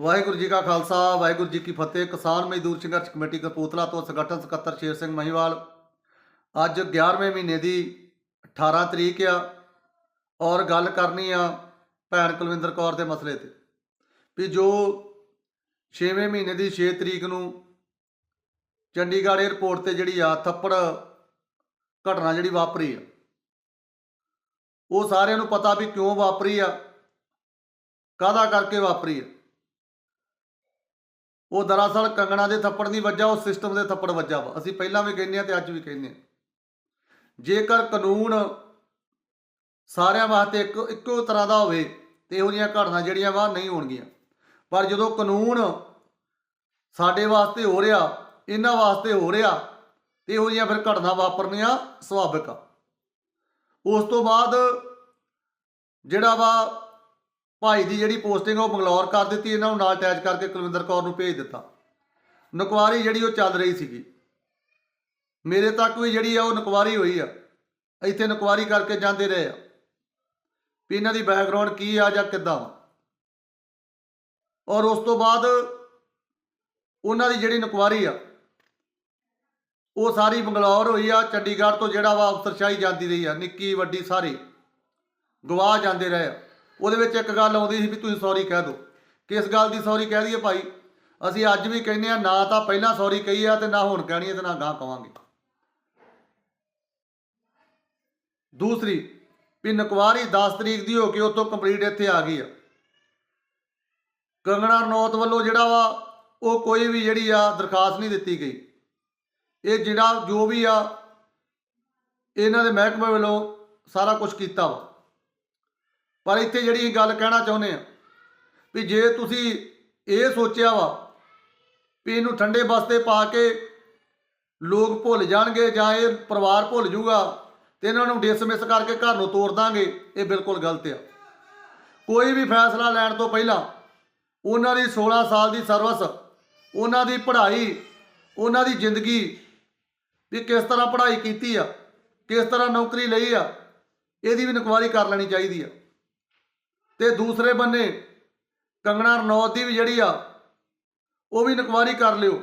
ਵਾਹਿਗੁਰੂ ਜੀ ਕਾ ਖਾਲਸਾ, ਵਾਹਿਗੁਰੂ ਜੀ ਕੀ ਫਤਿਹ। ਕਿਸਾਨ ਮਜ਼ਦੂਰ ਸੰਘਰਸ਼ ਕਮੇਟੀ ਕਪੂਰਥਲਾ ਤੋਂ ਸੰਗਠਨ ਸਕੱਤਰ ਸ਼ੇਰ ਸਿੰਘ ਮਹੀਵਾਲ। ਅੱਜ 11ਵੇਂ ਮਹੀਨੇ ਦੀ 18 ਤਰੀਕ ਆ ਔਰ ਗੱਲ ਕਰਨੀ ਆ ਭੈਣ ਕੁਲਵਿੰਦਰ ਕੌਰ ਦੇ ਮਸਲੇ ਤੇ। ਵੀ ਜੋ 6ਵੇਂ ਮਹੀਨੇ ਦੀ 6 ਤਰੀਕ ਨੂੰ ਚੰਡੀਗੜ੍ਹ 에ਅਰਪੋਰਟ ਤੇ ਜਿਹੜੀ ਆ ਥੱਪੜ ਘਟਨਾ ਜਿਹੜੀ ਵਾਪਰੀ ਆ, ਉਹ ਸਾਰਿਆਂ ਨੂੰ ਪਤਾ ਵੀ ਕਿਉਂ ਵਾਪਰੀ ਆ, ਕਾਹਦਾ ਕਰਕੇ ਵਾਪਰੀ ਆ। ਉਹ ਦਰਅਸਲ ਕੰਗਣਾ ਦੇ ਥੱਪੜ ਨਹੀਂ ਵੱਜਾ, ਉਹ ਸਿਸਟਮ ਦੇ ਥੱਪੜ ਵੱਜਾ ਵਾ। ਅਸੀਂ ਪਹਿਲਾਂ ਵੀ ਕਹਿੰਦੇ ਆ ਤੇ ਅੱਜ ਵੀ ਕਹਿੰਦੇ ਆ। ਜੇਕਰ ਕਾਨੂੰਨ ਸਾਰਿਆਂ ਵਾਸਤੇ ਇੱਕ, ਇੱਕੋ ਤਰ੍ਹਾਂ ਦਾ ਹੋਵੇ ਤੇ ਇਹੋ ਜਿਹੀਆਂ ਘਟਨਾ ਜਿਹੜੀਆਂ ਵਾ ਨਹੀਂ ਹੋਣਗੀਆਂ। ਪਰ ਜਦੋਂ ਕਾਨੂੰਨ ਸਾਡੇ ਵਾਸਤੇ ਹੋ ਰਿਹਾ, ਇਹਨਾਂ ਵਾਸਤੇ ਹੋ ਰਿਹਾ, ਤੇ ਇਹੋ ਜਿਹੀਆਂ ਫਿਰ ਘਟਨਾ ਵਾਪਰਨੀਆਂ ਸੁਭਾਵਿਕ ਆ। ਉਸ ਤੋਂ ਬਾਅਦ ਜਿਹੜਾ ਵਾ ਭਾਈ ਦੀ ਜਿਹੜੀ ਪੋਸਟਿੰਗ ਉਹ ਬੰਗਲੌਰ ਕਰ ਦਿੱਤੀ, ਇਹਨਾਂ ਨੂੰ ਨਾਲ ਅਟੈਚ ਕਰਕੇ ਕੁਲਵਿੰਦਰ ਕੌਰ ਨੂੰ ਭੇਜ ਦਿੱਤਾ। ਨਕਵਾਰੀ ਜਿਹੜੀ ਉਹ ਚੱਲ ਰਹੀ ਸੀਗੀ। ਮੇਰੇ ਤੱਕ ਵੀ ਜਿਹੜੀ ਆ ਉਹ ਨਕਵਾਰੀ ਹੋਈ ਆ। ਇੱਥੇ ਨਕਵਾਰੀ ਕਰਕੇ ਜਾਂਦੇ ਰਹੇ ਆ। ਵੀ ਇਹਨਾਂ ਦੀ ਬੈਕਗ੍ਰਾਉਂਡ ਕੀ ਆ ਜਾਂ ਕਿੱਦਾਂ ਵਾ। ਔਰ ਉਸ ਤੋਂ ਬਾਅਦ ਉਹਨਾਂ ਦੀ ਜਿਹੜੀ ਨਕਵਾਰੀ ਆ, ਉਹ ਸਾਰੀ ਬੰਗਲੌਰ ਹੋਈ ਆ। ਚੰਡੀਗੜ੍ਹ ਤੋਂ ਜਿਹੜਾ ਵਾ ਅਫਸਰਸ਼ਾਹੀ ਜਾਂਦੀ ਰਹੀ ਆ। ਨਿੱਕੀ, ਵੱਡੀ, ਸਾਰੀ। ਗਵਾਹ ਜਾਂਦੇ ਰਹੇ ਆ। ਉਹਦੇ ਵਿੱਚ ਇੱਕ ਗੱਲ ਆਉਂਦੀ ਸੀ ਵੀ ਤੁਸੀਂ ਸੌਰੀ ਕਹਿ ਦਿਓ। ਕਿਸ ਗੱਲ ਦੀ ਸੌਰੀ ਕਹਿ ਦਈਏ ਭਾਈ? ਅਸੀਂ ਅੱਜ ਵੀ ਕਹਿੰਦੇ ਆ ਨਾ ਤਾਂ ਪਹਿਲਾਂ ਸੌਰੀ ਕਹੀ ਆ ਤੇ ਨਾ ਹੁਣ ਕਹਿਣੀ ਆ ਤੇ ਨਾ ਗਾਂ ਕਵਾਂਗੇ। ਦੂਸਰੀ, ਵੀ ਨਕਵਾਰੀ 10 ਤਰੀਕ ਦੀ ਹੋ ਕੇ ਉਤੋਂ ਕੰਪਲੀਟ ਇੱਥੇ ਆ ਗਈ ਆ। ਕੰਗਣਾ ਰਣੌਤ ਵੱਲੋਂ ਜਿਹੜਾ ਵਾ, ਉਹ ਕੋਈ ਵੀ ਜਿਹੜੀ ਆ ਦਰਖਾਸਤ ਨਹੀਂ ਦਿੱਤੀ ਗਈ। ਇਹ ਜਿਹੜਾ ਜੋ ਵੀ ਆ, ਇਹਨਾਂ ਦੇ ਮਹਿਕਮੇ ਵੱਲੋਂ ਸਾਰਾ ਕੁਝ ਕੀਤਾ ਵਾ। ਪਰ ਇੱਥੇ ਜਿਹੜੀ ਇਹ ਗੱਲ ਕਹਿਣਾ ਚਾਹੁੰਦੇ ਆ, ਵੀ ਜੇ ਤੁਸੀਂ ਇਹ ਸੋਚਿਆ ਵਾ ਵੀ ਇਹਨੂੰ ਠੰਡੇ ਬਸਤੇ ਪਾ ਕੇ ਲੋਕ ਭੁੱਲ ਜਾਣਗੇ ਜਾਂ ਇਹ ਪਰਿਵਾਰ ਭੁੱਲ ਜੂਗਾ ਤੇ ਇਹਨਾਂ ਨੂੰ ਡਿਸਮਿਸ ਕਰਕੇ ਘਰ ਨੂੰ ਤੋੜ ਦਾਂਗੇ, ਇਹ ਬਿਲਕੁਲ ਗਲਤ ਆ। ਕੋਈ ਵੀ ਫੈਸਲਾ ਲੈਣ ਤੋਂ ਪਹਿਲਾਂ ਉਹਨਾਂ ਦੀ 16 ਸਾਲ ਦੀ ਸਰਵਿਸ ਉਹਨਾਂ ਦੀ ਪੜ੍ਹਾਈ, ਉਹਨਾਂ ਦੀ ਜ਼ਿੰਦਗੀ ਵੀ ਕਿਸ ਤਰ੍ਹਾਂ ਪੜ੍ਹਾਈ ਕੀਤੀ ਆ, ਕਿਸ ਤਰ੍ਹਾਂ ਨੌਕਰੀ ਲਈ ਆ, ਇਹਦੀ ਵੀ ਇਨਕੁਆਇਰੀ ਕਰ ਲੈਣੀ ਚਾਹੀਦੀ ਆ। ਤੇ ਦੂਸਰੇ ਬੰਨੇ ਕੰਗਣਾ ਰਣੌਤ ਦੀ ਵੀ ਜਿਹੜੀ ਆ, ਉਹ ਵੀ ਇਨਕੁਆਇਰੀ ਕਰ ਲਿਓ।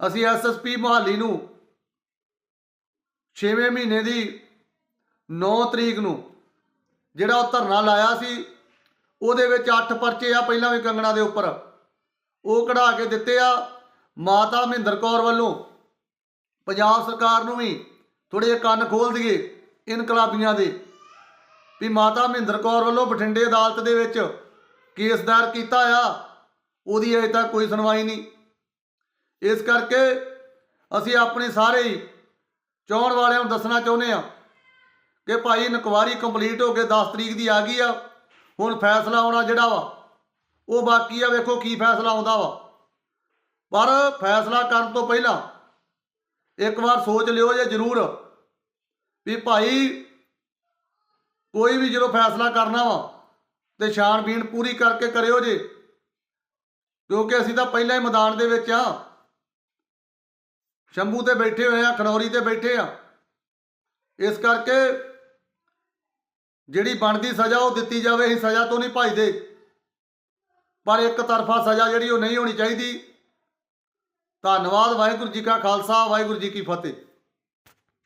ਅਸੀਂ ਐਸਐਸਪੀ ਮੁਹਾਲੀ ਨੂੰ 6ਵੇਂ ਮਹੀਨੇ ਦੀ 9 ਤਰੀਕ ਨੂੰ ਜਿਹੜਾ ਉਹ ਧਰਨਾ ਲਾਇਆ ਸੀ, ਉਹਦੇ ਵਿੱਚ 8 ਪਰਚੇ ਆ ਪਹਿਲਾਂ ਵੀ ਕੰਗਣਾ ਦੇ ਉੱਪਰ। ਉਹ ਕਢਾ ਕੇ ਦਿੱਤੇ ਆ ਮਾਤਾ ਮਹਿੰਦਰ ਕੌਰ ਵੱਲੋਂ। ਪੰਜਾਬ ਸਰਕਾਰ ਨੂੰ ਵੀ ਥੋੜੇ ਜਿਹੇ ਕੰਨ ਖੋਲ ਦਈਏ ਇਨਕਲਾਬੀਆਂ ਦੇ। ਵੀ ਮਾਤਾ ਮਹਿੰਦਰ ਕੌਰ ਵੱਲੋਂ ਬਠਿੰਡੇ ਅਦਾਲਤ ਦੇ ਵਿੱਚ ਕੇਸ ਦਾਇਰ ਕੀਤਾ ਆ, ਉਹਦੀ ਅਜੇ ਤੱਕ ਕੋਈ ਸੁਣਵਾਈ ਨਹੀਂ। ਇਸ ਕਰਕੇ ਅਸੀਂ ਆਪਣੇ ਸਾਰੇ ਹੀ ਚਾਹਣ ਵਾਲਿਆਂ ਨੂੰ ਦੱਸਣਾ ਚਾਹੁੰਦੇ ਆ ਕਿ ਭਾਈ ਇਨਕੁਆਰੀ ਕੰਪਲੀਟ ਹੋ ਕੇ 10 ਤਰੀਕ ਦੀ ਆ ਗਈ ਆ, ਹੁਣ ਫੈਸਲਾ ਆਉਣਾ ਜਿਹੜਾ ਵਾ, ਉਹ ਬਾਕੀ ਆ, ਵੇਖੋ ਕੀ ਫੈਸਲਾ ਆਉਂਦਾ ਵਾ। ਪਰ ਫੈਸਲਾ ਕਰਨ ਤੋਂ ਪਹਿਲਾਂ ਇੱਕ ਵਾਰ ਸੋਚ ਲਿਓ ਜੇ ਜ਼ਰੂਰ ਵੀ ਭਾਈ ਕੋਈ ਵੀ ਜਦੋਂ ਫੈਸਲਾ ਕਰਨਾ ਵਾ ਤੇ ਛਾਣਬੀਣ ਪੂਰੀ ਕਰਕੇ ਕਰਿਓ ਜੇ। ਕਿਉਂਕਿ ਅਸੀਂ ਤਾਂ ਪਹਿਲਾਂ ਹੀ ਮੈਦਾਨ ਦੇ ਵਿੱਚ ਆ। ਸ਼ੰਭੂ ਤੇ ਬੈਠੇ ਹੋਏ ਆ, ਖਨੌਰੀ ਤੇ ਬੈਠੇ ਆ। ਇਸ ਕਰਕੇ ਜਿਹੜੀ ਬਣਦੀ ਸਜ਼ਾ ਉਹ ਦਿੱਤੀ ਜਾਵੇ, ਅਸੀਂ ਸਜ਼ਾ ਤੋਂ ਨਹੀਂ ਭਜਦੇ। ਪਰ ਇੱਕ ਤਰਫਾ ਸਜ਼ਾ ਜਿਹੜੀ ਉਹ ਨਹੀਂ ਹੋਣੀ ਚਾਹੀਦੀ। ਧੰਨਵਾਦ, ਵਾਹਿਗੁਰੂ ਜੀ ਕਾ ਖਾਲਸਾ, ਵਾਹਿਗੁਰੂ ਜੀ ਕੀ ਫਤਿਹ।